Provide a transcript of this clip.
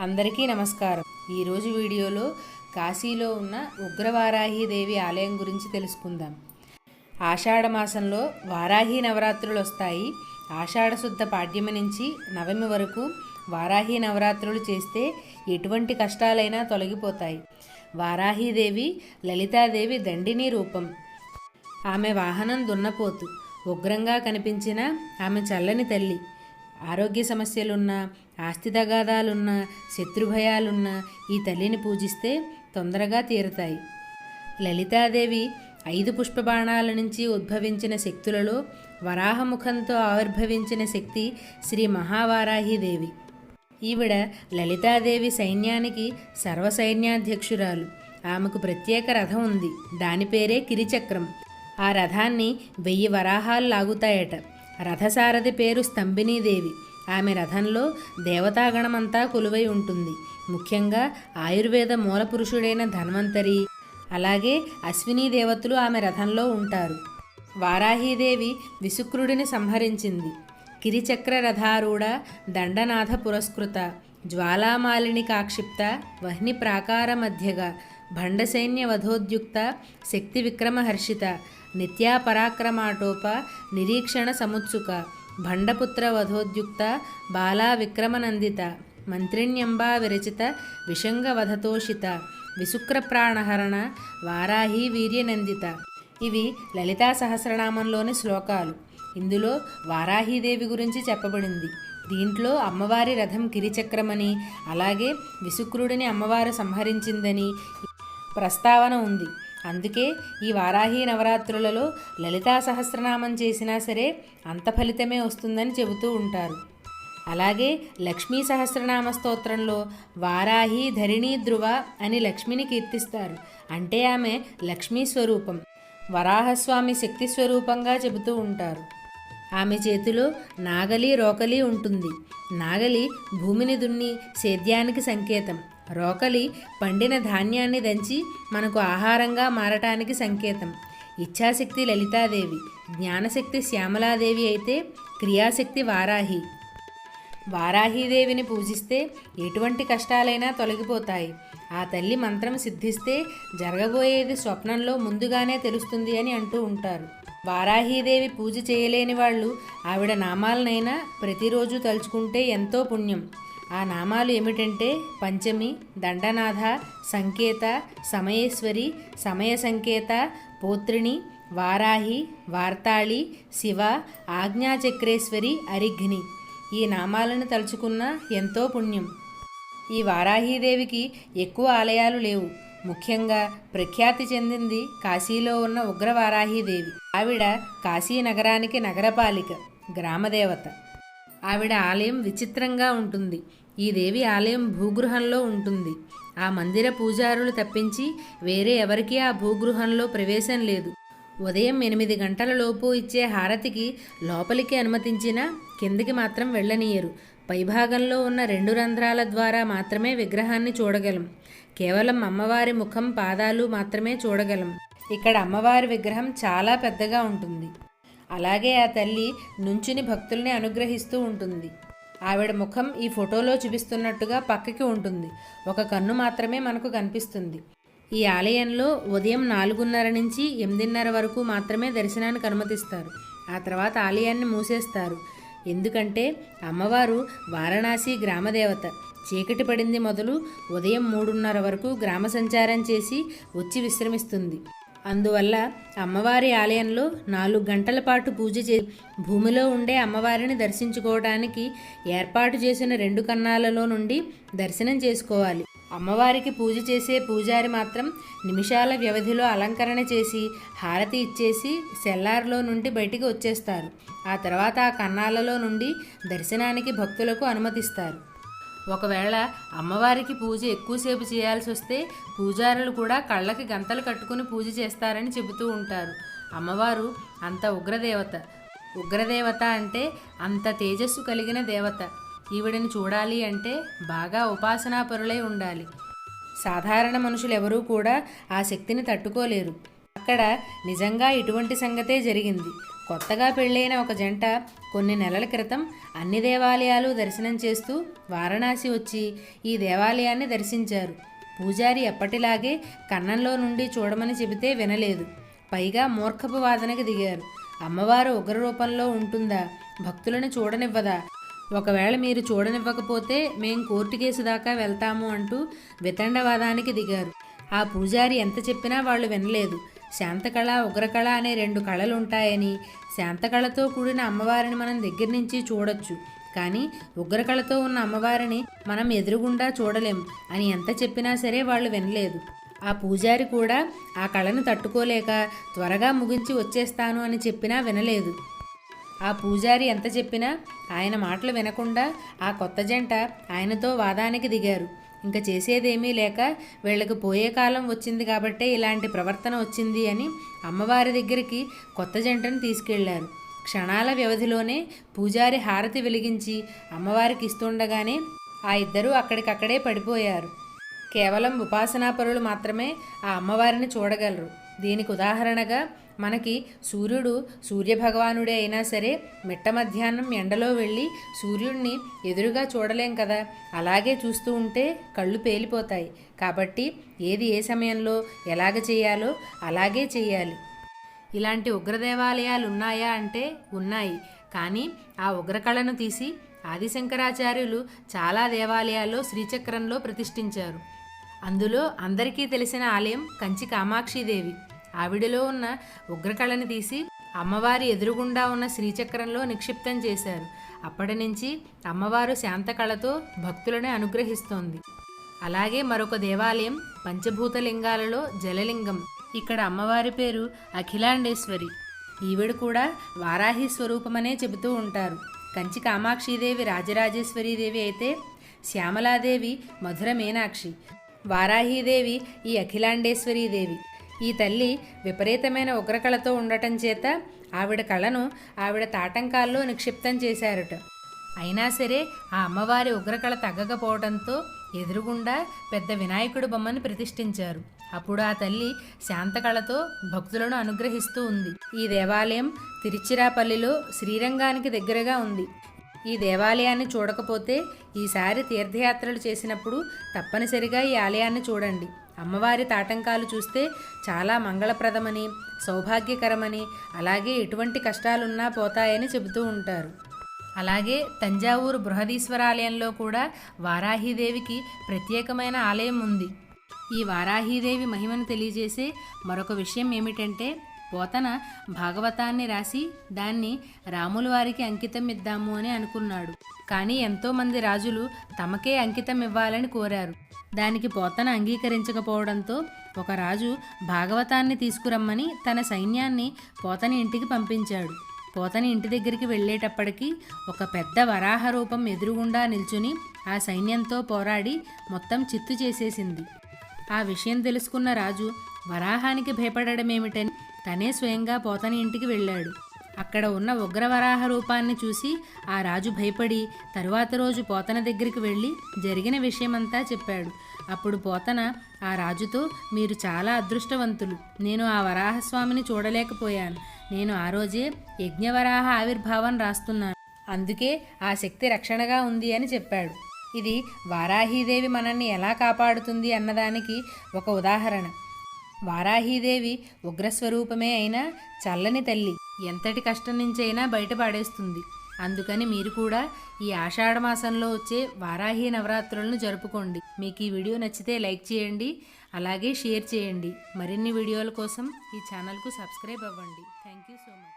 అందరికీ నమస్కారం. ఈరోజు వీడియోలో కాశీలో ఉన్న ఉగ్రవారాహీదేవి ఆలయం గురించి తెలుసుకుందాం. ఆషాఢ మాసంలో వారాహి నవరాత్రులు వస్తాయి. ఆషాఢ శుద్ధ పాడ్యమి నుంచి నవమి వరకు వారాహి నవరాత్రులు చేస్తే ఎటువంటి కష్టాలైనా తొలగిపోతాయి. వారాహీదేవి లలితాదేవి దండిని రూపం. ఆమె వాహనం దున్నపోతు ఉగ్రంగా కనిపించిన ఆమె చల్లని తల్లి. ఆరోగ్య సమస్యలున్నా ఆస్తి తగాదాలున్నా శత్రుభయాలున్నా ఈ తల్లిని పూజిస్తే తొందరగా తీరతాయి. లలితాదేవి ఐదు పుష్పబాణాల నుంచి ఉద్భవించిన శక్తులలో వరాహముఖంతో ఆవిర్భవించిన శక్తి శ్రీ మహావారాహిదేవి ఈవిడ లలితాదేవి సైన్యానికి సర్వసైన్యాధ్యక్షురాలు. ఆమెకు ప్రత్యేక రథం ఉంది. దాని పేరే కిరిచక్రం. ఆ రథాన్ని వెయ్యి వరాహాలు లాగుతాయట. రథసారథి పేరు స్తంభినీదేవి. ఆమె రథంలో దేవతాగణమంతా కొలువై ఉంటుంది. ముఖ్యంగా ఆయుర్వేద మూలపురుషుడైన ధన్వంతరి అలాగే అశ్వినీ దేవతలు ఆమె రథంలో ఉంటారు. వారాహీదేవి విశుక్రుడిని సంహరించింది. కిరిచక్ర రథారూఢ దండనాథ పురస్కృత జ్వాలామాలిని కాక్షిప్త వహ్ని ప్రాకార మధ్యగా భండసైన్య వధోద్యుక్త శక్తి విక్రమహర్షిత నిత్యాపరాక్రమాటోప నిరీక్షణ సముత్సుక భండపుత్ర వధోద్యుక్త బాలా విక్రమనందిత మంత్రిణ్యంబా విరచిత విషంగవధతోషిత విశుక్రప్రాణహరణ వారాహి వీర్యనందిత. ఇవి లలితా సహస్రనామంలోని శ్లోకాలు. ఇందులో వారాహీదేవి గురించి చెప్పబడింది. దీంట్లో అమ్మవారి రథం కిరిచక్రమని అలాగే విశుక్రుడిని అమ్మవారు సంహరించిందని ప్రస్తావన ఉంది. అందుకే ఈ వారాహి నవరాత్రులలో లలితా సహస్రనామం చేసినా సరే అంత ఫలితమే వస్తుందని చెబుతూ ఉంటారు. అలాగే లక్ష్మీ సహస్రనామ స్తోత్రంలో వారాహి ధరిణీ ధ్రువ అని లక్ష్మిని కీర్తిస్తారు. అంటే ఆమె లక్ష్మీ స్వరూపం వరాహస్వామి శక్తి స్వరూపంగా చెబుతూ ఉంటారు. ఆమె చేతిలో నాగలి రోకలి ఉంటుంది. నాగలి భూమిని దున్ని సేద్యానికి సంకేతం. రోకలి పండిన ధాన్యాన్ని దంచి మనకు ఆహారంగా మారటానికి సంకేతం. ఇచ్ఛాశక్తి లలితాదేవి జ్ఞానశక్తి శ్యామలాదేవి అయితే క్రియాశక్తి వారాహి. వారాహీదేవిని పూజిస్తే ఎటువంటి కష్టాలైనా తొలగిపోతాయి. ఆ తల్లి మంత్రం సిద్ధిస్తే జరగబోయేది స్వప్నంలో ముందుగానే తెలుస్తుంది అని అంటూ ఉంటారు. వారాహీదేవి పూజ చేయలేని వాళ్ళు ఆవిడ నామాలనైనా ప్రతిరోజు తలుచుకుంటే ఎంతో పుణ్యం. ఆ నామాలు ఏమిటంటే పంచమి దండనాథ సంకేత సమయేశ్వరి సమయ సంకేత పోత్రిణి వారాహి వార్తాళి శివ ఆజ్ఞాచక్రేశ్వరి అరిఘ్ని. ఈ నామాలను తలుచుకున్న ఎంతో పుణ్యం. ఈ వారాహీదేవికి ఎక్కువ ఆలయాలు లేవు. ముఖ్యంగా ప్రఖ్యాతి చెందింది కాశీలో ఉన్న ఉగ్రవారాహీదేవి. ఆవిడ కాశీ నగరానికి నగరపాలిక గ్రామదేవత. ఆవిడ ఆలయం విచిత్రంగా ఉంటుంది. ఈ దేవి ఆలయం భూగృహంలో ఉంటుంది. ఆ మందిర పూజారులు తప్పించి వేరే ఎవరికీ ఆ భూగృహంలో ప్రవేశం లేదు. ఉదయం ఎనిమిది గంటల లోపు ఇచ్చే హారతికి లోపలికి అనుమతించినా కిందకి మాత్రం వెళ్ళనీయరు. పైభాగంలో ఉన్న రెండు రంధ్రాల ద్వారా మాత్రమే విగ్రహాన్ని చూడగలం. కేవలం అమ్మవారి ముఖం పాదాలు మాత్రమే చూడగలం. ఇక్కడ అమ్మవారి విగ్రహం చాలా పెద్దగా ఉంటుంది. అలాగే ఆ తల్లి నుంచుని భక్తుల్ని అనుగ్రహిస్తూ ఉంటుంది. ఆవిడ ముఖం ఈ ఫోటోలో చూపిస్తున్నట్టుగా పక్కకి ఉంటుంది. ఒక కన్ను మాత్రమే మనకు కనిపిస్తుంది. ఈ ఆలయంలో ఉదయం నాలుగున్నర నుంచి ఎనిమిదిన్నర వరకు మాత్రమే దర్శనానికి అనుమతిస్తారు. ఆ తర్వాత ఆలయాన్ని మూసేస్తారు. ఎందుకంటే అమ్మవారు వారణాసి గ్రామదేవత. చీకటి పడింది మొదలు ఉదయం మూడున్నర వరకు గ్రామ సంచారం చేసి వచ్చి విశ్రమిస్తుంది. అందువల్ల అమ్మవారి ఆలయంలో నాలుగు గంటల పాటు పూజ చే భూమిలో ఉండే అమ్మవారిని దర్శించుకోవడానికి ఏర్పాటు చేసిన రెండు కన్నాలలో నుండి దర్శనం చేసుకోవాలి. అమ్మవారికి పూజ చేసే పూజారి మాత్రం నిమిషాల వ్యవధిలో అలంకరణ చేసి హారతి ఇచ్చేసి సెల్లార్లో నుండి బయటికి వచ్చేస్తారు. ఆ తర్వాత ఆ కన్నాలలో నుండి దర్శనానికి భక్తులకు అనుమతిస్తారు. ఒకవేళ అమ్మవారికి పూజ ఎక్కువసేపు చేయాల్సి వస్తే పూజారులు కూడా కళ్ళకి గంతలు కట్టుకుని పూజ చేస్తారని చెబుతూ ఉంటారు. అమ్మవారు అంత ఉగ్రదేవత. ఉగ్రదేవత అంటే అంత తేజస్సు కలిగిన దేవత. ఈవిడని చూడాలి అంటే బాగా ఉపాసనాపరులై ఉండాలి. సాధారణ మనుషులు ఎవరూ కూడా ఆ శక్తిని తట్టుకోలేరు. అక్కడ నిజంగా ఇటువంటి సంగతే జరిగింది. కొత్తగా పెళ్ళైన ఒక జంట కొన్ని నెలల క్రితం అన్ని దేవాలయాలు దర్శనం చేస్తూ వారణాసి వచ్చి ఈ దేవాలయాన్ని దర్శించారు. పూజారి ఎప్పటిలాగే కన్నంలో నుండి చూడమని చెబితే వినలేదు. పైగా మూర్ఖపు వాదనకి దిగారు. అమ్మవారు ఉగ్ర రూపంలో ఉంటుందా? భక్తులను చూడనివ్వదా? ఒకవేళ మీరు చూడనివ్వకపోతే మేం కోర్టు కేసు దాకా వెళ్తాము అంటూ వితండవాదానికి దిగారు. ఆ పూజారి ఎంత చెప్పినా వాళ్ళు వినలేదు. శాంతకళ ఉగ్రకళ అనే రెండు కళలు ఉంటాయని శాంతకళతో కూడిన అమ్మవారిని మనం దగ్గర నుంచి చూడొచ్చు. కానీ ఉగ్రకళతో ఉన్న అమ్మవారిని మనం ఎదురుగుండా చూడలేం అని ఎంత చెప్పినా సరే వాళ్ళు వినలేదు. ఆ పూజారి కూడా ఆ కళను తట్టుకోలేక త్వరగా ముగించి వచ్చేస్తాను అని చెప్పినా వినలేదు. ఆ పూజారి ఎంత చెప్పినా ఆయన మాటలు వినకుండా ఆ కొత్త జంట ఆయనతో వాదానికి దిగారు. ఇంకా చేసేదేమీ లేక వీళ్ళకి పోయే కాలం వచ్చింది కాబట్టే ఇలాంటి ప్రవర్తన వచ్చింది అని అమ్మవారి దగ్గరికి కొత్త జంటను తీసుకెళ్ళారు. క్షణాల వ్యవధిలోనే పూజారి హారతి వెలిగించి అమ్మవారికి ఇస్తుండగానే ఆ ఇద్దరూ అక్కడికక్కడే పడిపోయారు. కేవలం ఉపాసనాపరులు మాత్రమే ఆ అమ్మవారిని చూడగలరు. దీనికి ఉదాహరణగా మనకి సూర్యుడు సూర్యభగవానుడే అయినా సరే మిట్ట మధ్యాహ్నం ఎండలో వెళ్ళి సూర్యుడిని ఎదురుగా చూడలేం కదా. అలాగే చూస్తూ ఉంటే కళ్ళు పేలిపోతాయి. కాబట్టి ఏది ఏ సమయంలో ఎలాగ చేయాలో అలాగే చేయాలి. ఇలాంటి ఉగ్రదేవాలయాలు ఉన్నాయా అంటే ఉన్నాయి. కానీ ఆ ఉగ్రకళను తీసి ఆదిశంకరాచార్యులు చాలా దేవాలయాల్లో శ్రీచక్రంలో ప్రతిష్ఠించారు. అందులో అందరికీ తెలిసిన ఆలయం కంచి కామాక్షిదేవి. ఆవిడలో ఉన్న ఉగ్రకళని తీసి అమ్మవారి ఎదురుగుండా ఉన్న శ్రీచక్రంలో నిక్షిప్తం చేశారు. అప్పటి నుంచి అమ్మవారు శాంతకళతో భక్తులను అనుగ్రహిస్తోంది. అలాగే మరొక దేవాలయం పంచభూతలింగాలలో జలలింగం. ఇక్కడ అమ్మవారి పేరు అఖిలాండేశ్వరి. ఈవిడ కూడా వారాహి స్వరూపమనే చెబుతూ ఉంటారు. కంచి కామాక్షీదేవి రాజరాజేశ్వరీదేవి అయితే శ్యామలాదేవి మధుర మీనాక్షి. వారాహీదేవి ఈ అఖిలాండేశ్వరీదేవి ఈ తల్లి విపరీతమైన ఉగ్రకళతో ఉండటం చేత ఆవిడ కళను ఆవిడ తాటంకాల్లో నిక్షిప్తం చేశారట. అయినా సరే ఆ అమ్మవారి ఉగ్రకళ తగ్గకపోవడంతో ఎదురుగుండా పెద్ద వినాయకుడు బొమ్మను ప్రతిష్ఠించారు. అప్పుడు ఆ తల్లి శాంతకళతో భక్తులను అనుగ్రహిస్తూ ఉంది. ఈ దేవాలయం తిరుచిరాపల్లిలో శ్రీరంగానికి దగ్గరగా ఉంది. ఈ దేవాలయాన్ని చూడకపోతే ఈసారి తీర్థయాత్రలు చేసినప్పుడు తప్పనిసరిగా ఈ ఆలయాన్ని చూడండి. అమ్మవారి తాటంకాలు చూస్తే చాలా మంగళప్రదమని సౌభాగ్యకరమని అలాగే ఎటువంటి కష్టాలున్నా పోతాయని చెబుతూ ఉంటారు. అలాగే తంజావూరు బృహదీశ్వరాలయంలో కూడా వారాహీదేవికి ప్రత్యేకమైన ఆలయం ఉంది. ఈ వారాహిదేవి మహిమను తెలియజేసే మరొక విషయం ఏమిటంటే పోతన భాగవతాన్ని రాసి దాన్ని రాముల వారికి అంకితం ఇద్దాము అని అనుకున్నాడు. కానీ ఎంతోమంది రాజులు తమకే అంకితం ఇవ్వాలని కోరారు. దానికి పోతన అంగీకరించకపోవడంతో ఒక రాజు భాగవతాన్ని తీసుకురమ్మని తన సైన్యాన్ని పోతని ఇంటికి పంపించాడు. పోతని ఇంటి దగ్గరికి వెళ్ళేటప్పటికి ఒక పెద్ద వరాహ రూపం ఎదురుగుండా నిల్చుని ఆ సైన్యంతో పోరాడి మొత్తం చిత్తు చేసేసింది. ఆ విషయం తెలుసుకున్న రాజు వరాహానికి భయపడడం ఏమిటని తనే స్వయంగా పోతని ఇంటికి వెళ్ళాడు. అక్కడ ఉన్న ఉగ్రవరాహ రూపాన్ని చూసి ఆ రాజు భయపడి తరువాత రోజు పోతన దగ్గరికి వెళ్ళి జరిగిన విషయమంతా చెప్పాడు. అప్పుడు పోతన ఆ రాజుతో మీరు చాలా అదృష్టవంతులు. నేను ఆ వరాహస్వామిని చూడలేకపోయాను. నేను ఆ రోజే యజ్ఞవరాహ ఆవిర్భావం రాస్తున్నాను. అందుకే ఆ శక్తి రక్షణగా ఉంది అని చెప్పాడు. ఇది వారాహీదేవి మనల్ని ఎలా కాపాడుతుంది అన్నదానికి ఒక ఉదాహరణ. వారాహీదేవి ఉగ్రస్వరూపమే అయినా చల్లని తల్లి. ఎంతటి కష్టం నుంచైనా బయటపడేస్తుంది అందుకని మీరు కూడా ఈ ఆషాఢ మాసంలో వచ్చే వారాహి నవరాత్రులను జరుపుకోండి. మీకు ఈ వీడియో నచ్చితే లైక్ చేయండి అలాగే షేర్ చేయండి. మరిన్ని వీడియోల కోసం ఈ ఛానల్కు సబ్స్క్రైబ్ అవ్వండి. Thank you so much.